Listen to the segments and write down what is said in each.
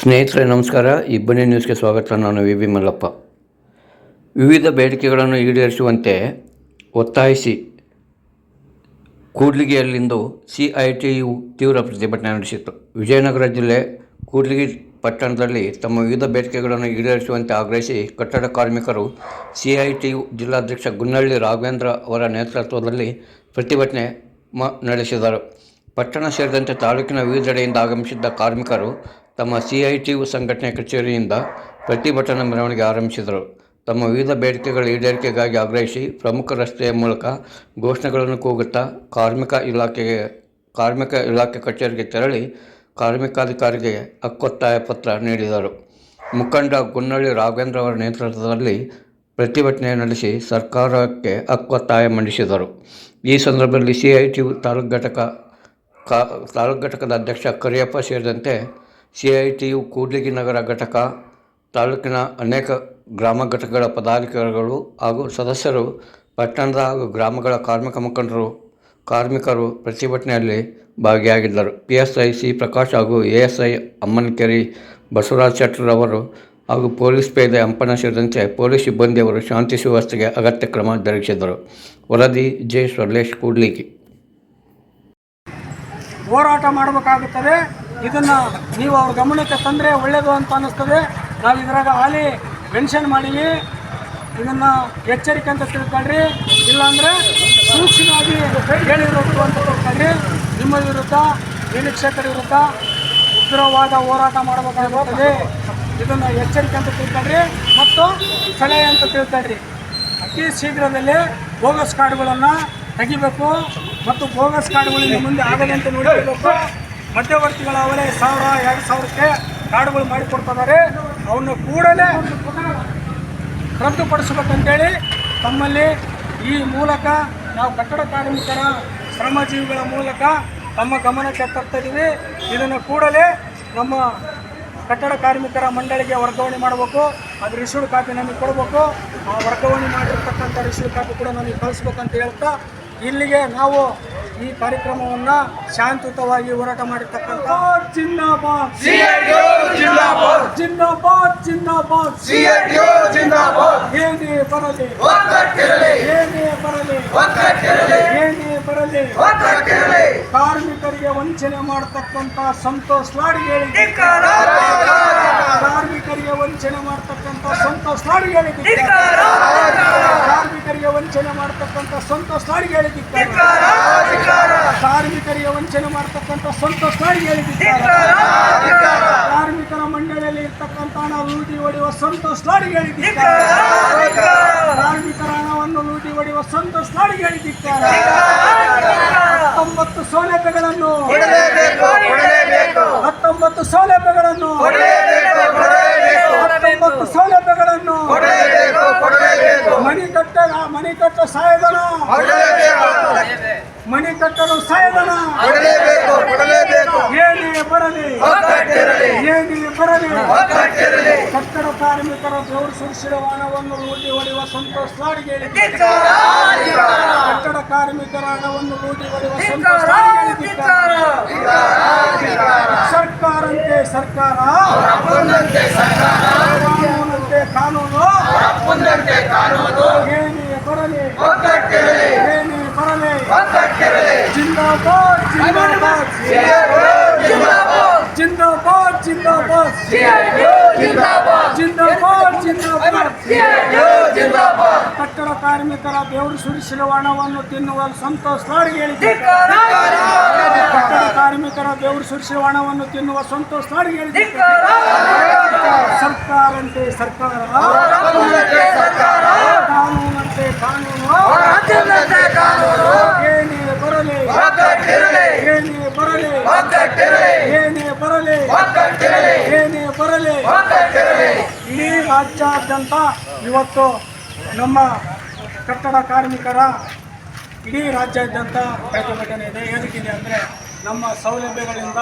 ಸ್ನೇಹಿತರೆ, ನಮಸ್ಕಾರ. ಇಬ್ಬನಿ ನ್ಯೂಸ್ಗೆ ಸ್ವಾಗತ. ನಾನು ವಿ. ಬಿ ಮಲ್ಲಪ್ಪ. ವಿವಿಧ ಬೇಡಿಕೆಗಳನ್ನು ಈಡೇರಿಸುವಂತೆ ಒತ್ತಾಯಿಸಿ ಕೂಡ್ಲಿಗಿಯಲ್ಲಿಂದು ಸಿ ಐ ಟಿ ಯು ತೀವ್ರ ಪ್ರತಿಭಟನೆ ನಡೆಸಿತು ವಿಜಯನಗರ ಜಿಲ್ಲೆ ಕೂಡ್ಲಿಗಿ ಪಟ್ಟಣದಲ್ಲಿ ತಮ್ಮ ವಿವಿಧ ಬೇಡಿಕೆಗಳನ್ನು ಈಡೇರಿಸುವಂತೆ ಆಗ್ರಹಿಸಿ ಕಟ್ಟಡ ಕಾರ್ಮಿಕರು ಸಿ ಐ ಟಿ ಯು ಜಿಲ್ಲಾಧ್ಯಕ್ಷ ಗುನ್ನಳ್ಳಿ ರಾಘವೇಂದ್ರ ಅವರ ನೇತೃತ್ವದಲ್ಲಿ ಪ್ರತಿಭಟನೆ ಮ, ನಡೆಸಿದರು. ಪಟ್ಟಣ ಸೇರಿದಂತೆ ತಾಲೂಕಿನ ವಿವಿಧೆಡೆಯಿಂದ ಆಗಮಿಸಿದ್ದ ಕಾರ್ಮಿಕರು ತಮ್ಮ ಸಿ ಐ ಟಿ ಸಂಘಟನೆ ಕಚೇರಿಯಿಂದ ಪ್ರತಿಭಟನಾ ಮೆರವಣಿಗೆ ಆರಂಭಿಸಿದರು. ತಮ್ಮ ವಿವಿಧ ಬೇಡಿಕೆಗಳ ಈಡೇರಿಕೆಗಾಗಿ ಆಗ್ರಹಿಸಿ ಪ್ರಮುಖ ರಸ್ತೆಯ ಮೂಲಕ ಘೋಷಣೆಗಳನ್ನು ಕೂಗುತ್ತಾ ಕಾರ್ಮಿಕ ಇಲಾಖೆಗೆ, ಕಾರ್ಮಿಕ ಇಲಾಖೆ ಕಚೇರಿಗೆ ತೆರಳಿ ಕಾರ್ಮಿಕಾಧಿಕಾರಿಗೆ ಹಕ್ಕೊತ್ತಾಯ ಪತ್ರ ನೀಡಿದರು. ಮುಖಂಡ ಗುನ್ನಳ್ಳಿ ರಾಘವೇಂದ್ರ ಅವರ ನೇತೃತ್ವದಲ್ಲಿ ಪ್ರತಿಭಟನೆ ನಡೆಸಿ ಸರ್ಕಾರಕ್ಕೆ ಹಕ್ಕೊತ್ತಾಯ ಮಂಡಿಸಿದರು. ಈ ಸಂದರ್ಭದಲ್ಲಿ ಸಿ ಐ ಟಿ ಯು ತಾಲೂಕು ಘಟಕ, ಕಾ, ತಾಲೂಕು ಘಟಕದ ಅಧ್ಯಕ್ಷ ಕರಿಯಪ್ಪ ಸೇರಿದಂತೆ ಸಿ ಐ ಟಿ ಕೂಡ್ಲಿಗಿ ನಗರ ಘಟಕ, ತಾಲೂಕಿನ ಅನೇಕ ಗ್ರಾಮ ಘಟಕಗಳ ಪದಾಧಿಕಾರಿಗಳು ಹಾಗೂ ಸದಸ್ಯರು, ಪಟ್ಟಣದ ಹಾಗೂ ಗ್ರಾಮಗಳ ಕಾರ್ಮಿಕ ಮುಖಂಡರು, ಕಾರ್ಮಿಕರು ಪ್ರತಿಭಟನೆಯಲ್ಲಿ ಭಾಗಿಯಾಗಿದ್ದರು. P S I C Prakash ಹಾಗೂ A S I Ammanakere Basavaraj Shettar ಅವರು ಹಾಗೂ ಪೊಲೀಸ್ ಪೇದೆ ಹಂಪನ ಸೇರಿದಂತೆ ಪೊಲೀಸ್ ಸಿಬ್ಬಂದಿಯವರು ಶಾಂತಿ ಸುವ್ಯವಸ್ಥೆಗೆ ಅಗತ್ಯ ಕ್ರಮ ಜರುಗಿಸಿದರು ವರದಿ ಜೆ ಸ್ವರ್ಲೇಶ್ ಕೂಡ್ಲಿಗಿ. ಹೋರಾಟ ಮಾಡಬೇಕಾಗುತ್ತದೆ. ಇದನ್ನು ನೀವು ಅವ್ರ ಗಮನಕ್ಕೆ ತಂದರೆ ಒಳ್ಳೆಯದು ಅಂತ ಅನ್ನಿಸ್ತದೆ. ನಾವು ಇದ್ರಾಗ ಹಾಲಿ ಮೆನ್ಷನ್ ಮಾಡೀವಿ ಇದನ್ನು ಎಚ್ಚರಿಕೆ ಅಂತ ತಿಳ್ಕೊಳ್ರಿ. ಇಲ್ಲಾಂದರೆ ಸೂಕ್ಷ್ಮವಾಗಿ ಹೇಳಿರೋದು ಅಂತ ತಿಳ್ಕೊಳ್ರಿ. ನಿಮ್ಮ ವಿರುದ್ಧ ನಿರೀಕ್ಷಕರ ವಿರುದ್ಧ ಉಗ್ರವಾದ ಹೋರಾಟ ಮಾಡಬೇಕಾಗುತ್ತದೆ. ಇದನ್ನು ಎಚ್ಚರಿಕೆ ಅಂತ ತಿಳ್ಕೊಳ್ರಿ. ಮತ್ತು ಸಲಹೆ ಅಂತ ತಿಳ್ಕೊಳ್ರಿ. ಅತಿ ಶೀಘ್ರದಲ್ಲೇ ಬೋಗಸ್ ಕಾರ್ಡ್ಗಳನ್ನು ತೆಗಿಬೇಕು. ಮತ್ತು ಬೋಗಸ್ ಕಾರ್ಡ್ಗಳು ಇನ್ನು ಮುಂದೆ ಆಗದಂತೆ ನೋಡಬೇಕು ಮಧ್ಯವರ್ತಿಗಳ ಅವಲೇ ಸಾವಿರ, ಎರಡು ಸಾವಿರಕ್ಕೆ ಕಾರ್ಡ್ಗಳು ಮಾಡಿಕೊಡ್ತಿದ್ದಾರೆ. ಅವನ್ನು ಕೂಡಲೇ ರದ್ದುಪಡಿಸಬೇಕಂತೇಳಿ ತಮ್ಮಲ್ಲಿ ಈ ಮೂಲಕ ನಾವು ಕಟ್ಟಡ ಕಾರ್ಮಿಕರ ಶ್ರಮಜೀವಿಗಳ ಮೂಲಕ ತಮ್ಮ ಗಮನಕ್ಕೆ ತರ್ತಿದ್ದೀವಿ ಇದನ್ನು ಕೂಡಲೇ ನಮ್ಮ ಕಟ್ಟಡ ಕಾರ್ಮಿಕರ ಮಂಡಳಿಗೆ ವರ್ಗಾವಣೆ ಮಾಡಬೇಕು. ಅದು ರಿಸೀವ್ಡ್ ಕಾಪಿ ನಮಗೆ ಕೊಡಬೇಕು. ಆ ವರ್ಗಾವಣೆ ಮಾಡಿರ್ತಕ್ಕಂಥ ರಿಸೀವ್ಡ್ ಕಾಪಿ ಕೂಡ ನಮಗೆ ಕಳಿಸ್ಬೇಕಂತ ಹೇಳ್ತಾ ಇಲ್ಲಿಗೆ ನಾವು ಈ ಕಾರ್ಯಕ್ರಮವನ್ನು ಶಾಂತಿಯುತವಾಗಿ ಹೋರಾಟ ಮಾಡಿರ್ತಕ್ಕಂಥ ಜಿಂದಾಬಾದ್ ಜಿಂದಾಬಾದ್. ಜಿಂದಾಬಾದ್. ಜಿಂದಾಬಾದ್ ಏನೇ ಬರಲಿ. ಏನೇ ಬರಲಿ. ಏನೇ ಬರಲಿ. ಕಾರ್ಮಿಕರಿಗೆ ವಂಚನೆ ಮಾಡತಕ್ಕಂತ ಸಂತೋಷ್ ಲಾಡಿ ಹೇಳಿಕೆ ಕಾರ್ಮಿಕರಿಗೆ ವಂಚನೆ ಮಾಡ್ತಕ್ಕಂಥ ಸಂತೋಷ್ ಹೇಳಿದ್ದಾರೆ. ಕಾರ್ಮಿಕರಿಗೆ ವಂಚನೆ ಮಾಡ್ತಕ್ಕಂಥ ಸಂತೋಷ್ ಹೇಳಿದ್ದಾರೆ. ಕಾರ್ಮಿಕರಿಗೆ ವಂಚನೆ ಮಾಡ್ತಕ್ಕಂಥ ಸಂತೋಷ್ ಹೇಳಿದ್ದಾರೆ. ಕಾರ್ಮಿಕರ ಮಂಡಳಿಯಲ್ಲಿ ಇರ್ತಕ್ಕಂಥ ಹಣ ಲೂಟಿ ಹೊಡೆಯುವ ಸಂತೋಷ್ ಹೇಳಿದ್ದಾರೆ. ಕಾರ್ಮಿಕರ ಹಣವನ್ನು ಲೂಟಿ ಹೊಡೆಯುವ ಸಂತೋಷ್ ಹೇಳಿದ್ದಾರೆ. ಹತ್ತೊಂಬತ್ತು ಸೌಲಭ್ಯಗಳನ್ನು ಹತ್ತೊಂಬತ್ತು ಸೌಲಭ್ಯಗಳನ್ನು ಹತ್ತೊಂಬತ್ತು ಸೌಲಭ್ಯಗಳನ್ನು ಮಣಿ ಕಟ್ಟ ಮಣಿ ಮನೆ ಕಟ್ಟಲು ಸಹಾಯಧನ ಏನೇ ಬರಲಿ. ಏನೇ ಬರಲಿ. ಕಟ್ಟಡ ಕಾರ್ಮಿಕರ ಬೆವರು ಸುರಿಸಿರುವ ಹಣವನ್ನು ಲೂಟಿ ಹೊಡೆಯುವ ಸಂತೋಷ ಲಾಡಿಗೆ ಕಟ್ಟಡ ಕಾರ್ಮಿಕರ ಹಣವನ್ನು ಲೂಟಿ ಹೊಡೆಯುವ ಸಂತೋಷ್ ಲಾಡಿಗೆ ಸರ್ಕಾರಂತೆ ಸರ್ಕಾರ. ಕಾನೂನಂತೆ ಕಾನೂನು ಏನೇ ಬರಲಿ ಏನೇ ಬರಲಿ ಜಿಂದಾಬಾದ್ ಜಿಂದಾಬಾದ್. ಜಿಂದಾಬಾದ್. ಜಿಂದಾಬಾದ್ ಜಿಂದಾಬಾದ್. ಜಿಂದಾಬಾದ್. ಕಟ್ಟಡ ಕಾರ್ಮಿಕರ ಬೆವರು ಸುರಿಸಿರುವ ಹಣವನ್ನು ತಿನ್ನುವ ಸಂತೋಷ್ ಲಾಡಿಗೆ ಹೇಳಿದ್ದೆ. ಕಟ್ಟಡ ಕಾರ್ಮಿಕರ ಬೆವರು ಸುರಿಸಿರುವ ಹಣವನ್ನು ತಿನ್ನುವ ಸಂತೋಷ್ ಹೇಳಿದ್ದೆ. ಸರ್ಕಾರ. ಸರ್ಕಾರಂತೆ ಸರ್ಕಾರ. ಕಾನೂನಂತೆ ಕಾನೂನು. ಏನೇ ಬರಲಿ. ಏನೇ ಬರಲಿ. ಏನೇ ಬರಲಿ. ಇಡೀ ರಾಜ್ಯಾದ್ಯಂತ ಇವತ್ತು ನಮ್ಮ ಕಟ್ಟಡ ಕಾರ್ಮಿಕರ ಇಡೀ ರಾಜ್ಯಾದ್ಯಂತ ಪ್ರತಿಭಟನೆ ಇದೆ. ಏನಕ್ಕಿದೆ ಅಂದರೆ ನಮ್ಮ ಸೌಲಭ್ಯಗಳಿಂದ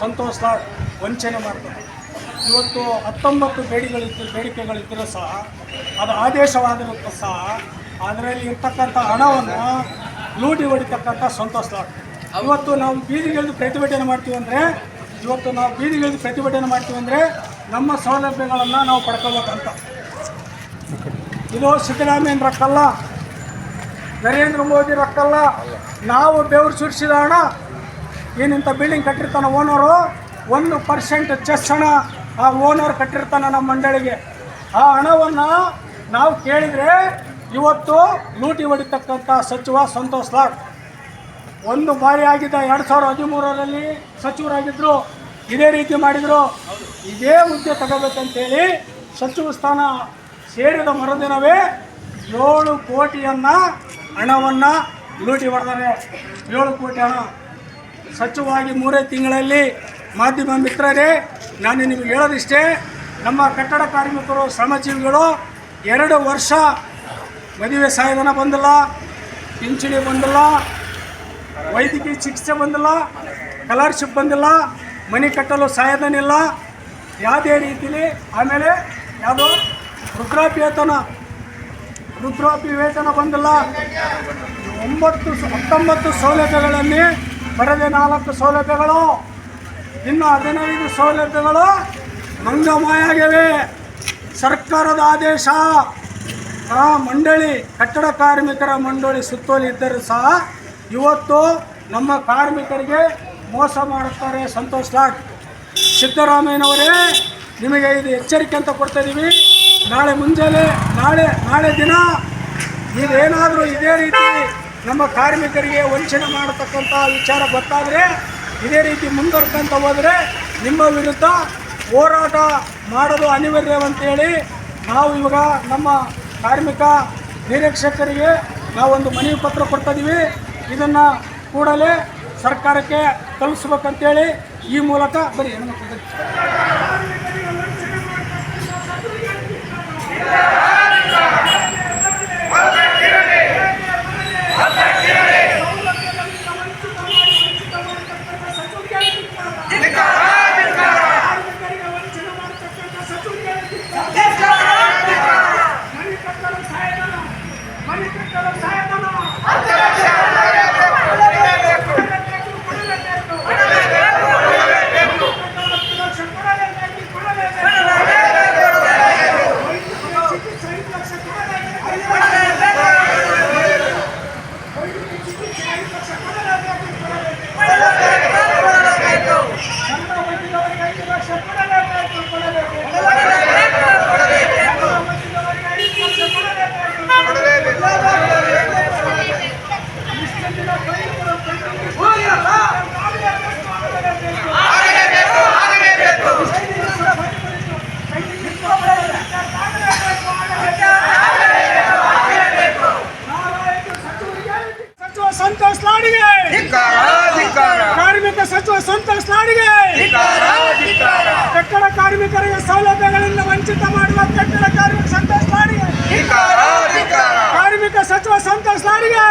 ಸಂತೋಷ ವಂಚನೆ ಮಾಡ್ತಾರೆ. ಇವತ್ತು ಹತ್ತೊಂಬತ್ತು ಬೇಡಿಗಳಿದ್ದು ಬೇಡಿಕೆಗಳಿದ್ದರೂ ಸಹ ಅದು ಆದೇಶವಾದರೂ ಸಹ. ಅದರಲ್ಲಿ ಇರ್ತಕ್ಕಂಥ ಹಣವನ್ನು ಲೂಟಿ ಹೊಡಿತಕ್ಕಂಥ ಸಂತೋಷ ಇವತ್ತು ನಾವು ಬೀದಿಗಿಳಿದು ಪ್ರತಿಭಟನೆ ಮಾಡ್ತೀವಿ ಅಂದರೆ, ಇವತ್ತು ನಾವು ಬೀದಿಗಳಿಗೆ ಪ್ರತಿಭಟನೆ ಮಾಡ್ತೀವಿ ಅಂದರೆ ನಮ್ಮ ಸೌಲಭ್ಯಗಳನ್ನು ನಾವು ಪಡ್ಕೋಬೇಕಂತ. ಇದು ಸಿದ್ದರಾಮಯ್ಯನ ರೊಕ್ಕಲ್ಲ ನರೇಂದ್ರ ಮೋದಿ ರೊಕ್ಕಲ್ಲ ನಾವು ಬೆವರು ಸುರಿಸಿದ ಹಣ ಏನಿಂಥ ಬಿಲ್ಡಿಂಗ್ ಕಟ್ಟಿರ್ತಾನೆ ಓನರು ಒಂದು ಪರ್ಸೆಂಟ್ ಚೆಸ್ ಹಣ ಆ ಓನರ್ ಕಟ್ಟಿರ್ತಾನೆ ನಮ್ಮ ಮಂಡಳಿಗೆ. ಆ ಹಣವನ್ನು ನಾವು ಕೇಳಿದರೆ ಇವತ್ತು ಲೂಟಿ ಹೊಡಿತಕ್ಕಂಥ ಸಚಿವ ಸಂತೋಷ್ ಲಾಡ್. ಒಂದು ಬಾರಿ ಆಗಿದ್ದ ಎರಡು ಸಾವಿರದ ಹದಿಮೂರರಲ್ಲಿ ಸಚಿವರಾಗಿದ್ದರು ಇದೇ ರೀತಿ ಮಾಡಿದರು. ಇದೇ ಹುದ್ದೆ ತಗೋಬೇಕಂತೇಳಿ ಸಚಿವ ಸ್ಥಾನ ಸೇರಿದ ಮರುದಿನವೇ ಏಳು ಕೋಟಿಯನ್ನು ಹಣವನ್ನು ಲೂಟಿ ಹೊಡೆದಾರೆ. ಏಳು ಕೋಟಿ ಹಣ. ಸಚಿವವಾಗಿ ಮೂರೇ ತಿಂಗಳಲ್ಲಿ ಮಾಧ್ಯಮ ಮಿತ್ರರೇ, ನಾನು ನಿಮಗೆ ಹೇಳೋದಿಷ್ಟೇ, ನಮ್ಮ ಕಟ್ಟಡ ಕಾರ್ಮಿಕರು, ಶ್ರಮಜೀವಿಗಳು ಎರಡು ವರ್ಷ ಮದುವೆ ಸಾಯಧನ ಬಂದಿಲ್ಲ, ಪಿಂಚಣಿ ಬಂದಿಲ್ಲ ವೈದ್ಯಕೀಯ ಚಿಕಿತ್ಸೆ ಬಂದಿಲ್ಲ ಸ್ಕಾಲರ್ಶಿಪ್ ಬಂದಿಲ್ಲ, ಮನೆ ಕಟ್ಟಲು ಸಹಾಯಧನಿಲ್ಲ ಯಾವುದೇ ರೀತಿಲಿ ಆಮೇಲೆ ಯಾವುದು ವೃದ್ಧಾಪ್ಯ ವೇತನ ವೃದ್ಧಾಪ್ಯ ವೇತನ ಬಂದಿಲ್ಲ. ಒಂಬತ್ತು ಹತ್ತೊಂಬತ್ತು ಸೌಲಭ್ಯಗಳಲ್ಲಿ ಬರದೆ ನಾಲ್ಕು ಸೌಲಭ್ಯಗಳು, ಇನ್ನು ಹದಿನೈದು ಸೌಲಭ್ಯಗಳು ಮಂಗಮಾಯಾಗಿವೆ ಸರ್ಕಾರದ ಆದೇಶ, ಆ ಮಂಡಳಿ, ಕಟ್ಟಡ ಕಾರ್ಮಿಕರ ಮಂಡಳಿ ಸುತ್ತೋಲೆ ಇದ್ದರೂ ಸಹ ಇವತ್ತು ನಮ್ಮ ಕಾರ್ಮಿಕರಿಗೆ ಮೋಸ ಮಾಡುತ್ತಾರೆ ಸಂತೋಷ್ ಲಾಟ್ ಸಿದ್ದರಾಮಯ್ಯನವರೇ, ನಿಮಗೆ ಇದು ಎಚ್ಚರಿಕೆ ಅಂತ ಕೊಡ್ತಾ ಇದ್ದೀವಿ ನಾಳೆ ಮುಂಜಾನೆ, ನಾಳೆ ನಾಳೆ ದಿನ ಇದೇನಾದರೂ ಇದೇ ರೀತಿ ನಮ್ಮ ಕಾರ್ಮಿಕರಿಗೆ ವಂಚನೆ ಮಾಡತಕ್ಕಂಥ ವಿಚಾರ ಗೊತ್ತಾದರೆ, ಇದೇ ರೀತಿ ಮುಂದುವರ್ಕೊಂತ ಹೋದರೆ ನಿಮ್ಮ ವಿರುದ್ಧ ಹೋರಾಟ ಮಾಡಲು ಅನಿವಾರ್ಯವಂತೇಳಿ ನಾವು ಇವಾಗ ನಮ್ಮ ಕಾರ್ಮಿಕ ನಿರೀಕ್ಷಕರಿಗೆ ನಾವೊಂದು ಮನವಿ ಪತ್ರ ಕೊಡ್ತಾ ಇದನ್ನು ಕೂಡಲೇ ಸರ್ಕಾರಕ್ಕೆ ತಲುಪಿಸ್ಬೇಕಂತೇಳಿ ಈ ಮೂಲಕ ಬರೀ ಹೆಣ್ಮಕ್ಳು ಕಾರ್ಮಿಕ ಸ್ಲಾಡಿಗೆ ಸಂತೋಷ್ ಲಾಡಿಗೆ ಕಟ್ಟಡ ಕಾರ್ಮಿಕರಿಗೆ ಸೌಲಭ್ಯಗಳಿಂದ ವಂಚಿತ ಮಾಡುವ ಕಟ್ಟಡ ಕಾರ್ಮಿಕ ಸಂತೋಷ್ ಲಾಡಿಗೆ ಕಾರ್ಮಿಕ ಸಚಿವ ಸಂತೋಷ್ ಲಾಡಿಗೆ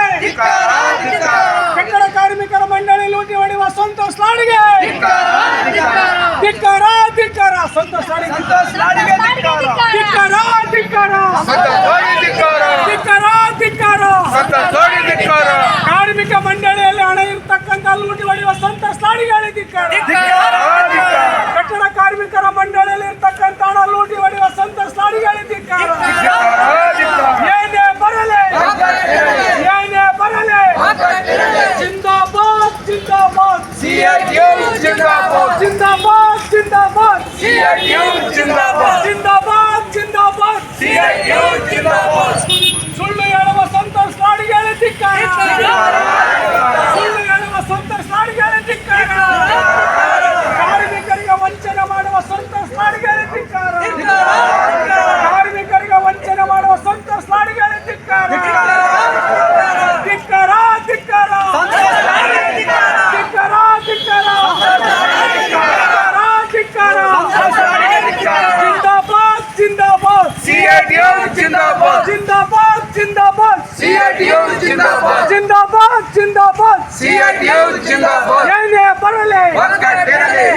ಕಟ್ಟಡ ಕಾರ್ಮಿಕರ ಮಂಡಳಿ ಲೂಟಿ ಹೊಡೆಯುವ ಸಂತೋಷ್ ಲಾಡಿಗೆ ಧಿಕ್ಕಾರ ಧಿಕ್ಕಾರ ಸಂತೋಷ್ ಲಾಡಿಗೆ ಧಿಕ್ಕಾರ ಧಿಕ್ಕಾರ ಧಿಕ್ಕಾರ ಧಿಕ್ಕಾರ ಕಾರ್ಮಿಕ ಮಂಡಳಿಯಲ್ಲಿ ಹಣ ಇರ್ತಕ್ಕಂಥ ಲೂಟಿ ಹೊಡೆಯುವ ಸಂತೋಷ್ ಲಾಡಿಗೆ ಧಿಕ್ಕಾರ ಕಟ್ಟಡ ಕಾರ್ಮಿಕರ ಮಂಡಳಿಯಲ್ಲಿ ಇರ್ತಕ್ಕಂಥ ಹಣ ಲೂಟಿ ಹೊಡೆಯುವ ಸಂತೋಷ್ ಲಾಡಿಗೆ ಧಿಕ್ಕಾರ ಏನೇ ಬರಲಿ ಏನೇ ಬರಲಿ ಜಿಂದಾಬಾದ್ ಜಿಂದಾಬಾದ್ ಜಿಂದಾಬಾದ್ ಜಿಂದಾಬಾದ್ ಜಿಂದಾಬಾದ್ ಜಿಂದಾಬಾದ್ ಸುಳ್ಳು ಹೇಳುವ ಸಂತೋಷ್ ಲಾಡಿಗೆ ಧಿಕ್ಕಾರ ಸುಳ್ಳು ಹೇಳುವ ಸಂತೋಷ್ ಲಾಡಿಗೆ ಧಿಕ್ಕಾರ ಕಾರ್ಮಿಕರಿಗೆ ವಂಚನೆ ಮಾಡುವ ಸಂತೋಷ್ ಲಾಡಿಗೆ ಧಿಕ್ಕಾರ ಕಾರ್ಮಿಕರಿಗೆ ವಂಚನೆ ಮಾಡುವ ಸಂತೋಷ್ ಲಾಡಿಗೆ ಧಿಕ್ಕಾರ ಧಿಕ್ಕಾರ ಧಿಕ್ಕಾರ ಧಿಕ್ಕಾರ ಧಿಕ್ಕಾರ ಧಿಕ್ಕಾರ ಧಿಕ್ಕಾರ ಜಿಂದಾಬಾದ್ ಜಿಂದಾಬಾದ್ ಜಿಂದಾಬಾದ್ ಜಿಂದಾಬಾದ್ ಜಿಂದಾಬಾದ್. ಜಿಂದಾಬಾದ್ ಏನೇ ಬರಲಿ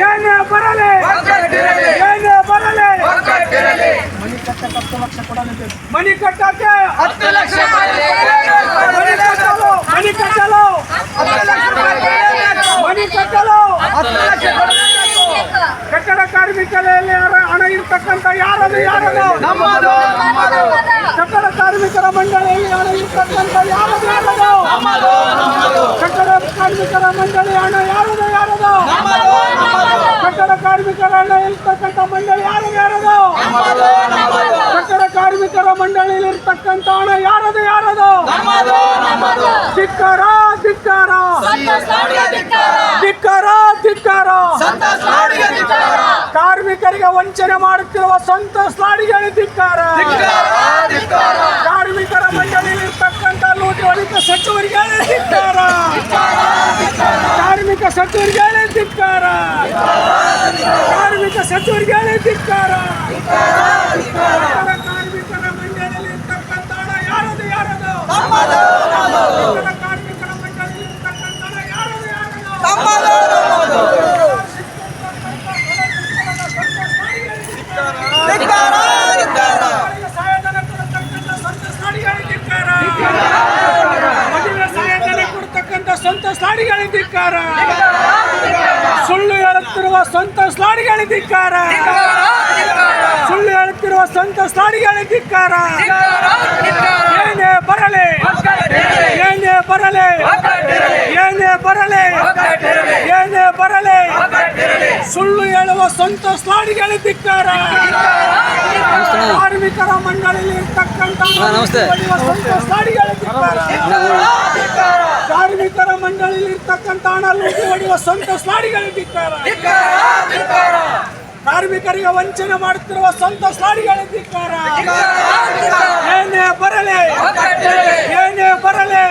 ಏನೇ ಬರಲಿ. ಏನೇ ಬರಲಿ. ಮನಿ ಕಟ್ಟಕ್ಕೆ ಹತ್ತು ಲಕ್ಷ ಕೊಡಲಿದೆ ಮನಿ ಕಟ್ಟಕ್ಕೆ ಹತ್ತು ಲಕ್ಷ ಮನಿ ಕಟ್ಟಲು ಮನಿ ಕಟ್ಟಲು ಮನಿ ಕಟ್ಟಲು ಹತ್ತು ಲಕ್ಷ ಕಟ್ಟಡ ಕಾರ್ಮಿಕರಲ್ಲಿ ಯಾರ- ಹಣ ಇರ್ತಕ್ಕಂಥ ಯಾರದು ಯಾರದು ಕಟ್ಟಡ ಕಾರ್ಮಿಕರ ಮಂಡಳಿ ಹಣ ಇರ್ತಕ್ಕಂಥ ಯಾರದು ಯಾರದು ಕಟ್ಟಡ ಕಾರ್ಮಿಕರ ಮಂಡಳಿ ಹಣ ಯಾರದು ಯಾರದು. ಕಟ್ಟಡ ಕಾರ್ಮಿಕರ ಹಣ ಇರ್ತಕ್ಕಂಥ ಮಂಡಳಿ ಯಾರದು ಯಾರದು. ಕಟ್ಟಡ ಕಾರ್ಮಿಕರ ಮಂಡಳಿಯಲ್ಲಿ ಇರ್ತಕ್ಕಂಥ ಹಣ ಯಾರದು ಯಾರದು. ಧಿಕ್ಕಾರ ಧಿಕ್ಕಾರ. ಧಿಕ್ಕಾರ. ಧಿಕ್ಕಾರ ಕಾರ್ಮಿಕರಿಗೆ ವಂಚನೆ ಮಾಡುತ್ತಿರುವ ಸಂತ ಸ್ಲಾಡಿಗಳು ಧಿಕ್ಕಾರ. ಕಾರ್ಮಿಕರ ಮಂಡಳಿಯಲ್ಲಿ ಹೊಡಿತ ಸಚಿವರಿಗೆ ಧಿಕ್ಕಾರ ಕಾರ್ಮಿಕ ಸಚಿವರಿಗೆ ಧಿಕ್ಕಾರ ಕಾರ್ಮಿಕ ಸಚಿವರಿಗೆ ಧಿಕ್ಕಾರ ಕಾರ್ಮಿಕರ ಮಂಡಳಿಯಲ್ಲಿ ಇರ್ತಕ್ಕಂಥ ಹಣ ಯಾರದು ಯಾರದು ಕಾರ್ಮಿಕರ ಮಂಡಳಿಯಲ್ಲಿ ಇರ್ತಕ್ಕಂಥ ಹಣ ಯಾರದು ಯಾರದು ಸಹಾಯಧನ ಕೊಡತಕ್ಕಂಥ ಸ್ವಂತ ಸ್ಲಾಡಿಗಳಿಗೆ ಧಿಕ್ಕಾರ ಮದುವೆ ಸಹಾಯಧನ ಕೊಡ್ತಕ್ಕಂಥ ಸ್ವಂತ ಸ್ಲಾಡಿಗಳಿಗೆ ಧಿಕ್ಕಾರ ಸುಳ್ಳು ಹೇಳುತ್ತಿರುವ ಸ್ವಂತ ಸ್ಲಾಡಿಗಳಿದ್ದಾರ ಧಿಕ್ಕಾರ ಸುಳ್ಳು ಹೇಳುತ್ತಿರುವ ಸ್ವಂತ ಸ್ಲಾಡಿಗಳಿದ್ದಾರ ಧಿಕ್ಕಾರ ಏನೇ ಬರಲಿ ಏನೇ ಬರಲಿ ಏನೇ ಬರಲಿ ಏನೇ ಬರಲಿ ಸುಳ್ಳು ಹೇಳುವ ಸ್ವಂತ ಸ್ಲಾಡಿಗಳಿದ್ದಾರ ಧಿಕ್ಕಾರ ಕಾರ್ಮಿಕರ ಮಂಡಳಿಯಲ್ಲಿ ಇರ್ತಕ್ಕಂಥ ಸ್ಲಾಡಿಗಳಿಗೆ ಧಿಕ್ಕಾರ ಕಾರ್ಮಿಕರ ಮಂಡಳಿಯಲ್ಲಿ ಇರ್ತಕ್ಕಂಥ ಹಣ ಲೂಟಿ ಹೊಡೆಯುವ ಸ್ವಂತ ಸ್ಲಾಡಿಗಳಿಗೆ ಕಾರ್ಮಿಕರಿಗೆ ವಂಚನೆ ಮಾಡುತ್ತಿರುವ ಸ್ವಂತ ಸ್ಲಾಡಿಗಳಿಗೆ ಧಿಕ್ಕಾರ ಏನೇ ಬರಲಿ ಏನೇ ಬರಲಿ,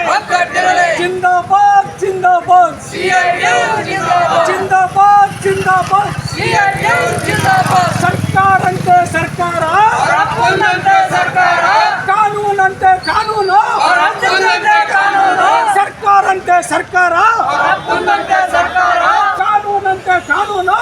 ಜಿಂದಾಬಾದ್ ಜಿಂದಾಬಾದ್. ಜಿಂದಾಬಾದ್ ಜಿಂದಾಬಾದ್. ಸರ್ಕಾರಂತೆ ಸರ್ಕಾರ. ಅಂತೆ ಕಾನೂನು. ಸರ್ಕಾರಂತೆ ಸರ್ಕಾರ. ಕಾನೂನಂತೆ ಕಾನೂನು.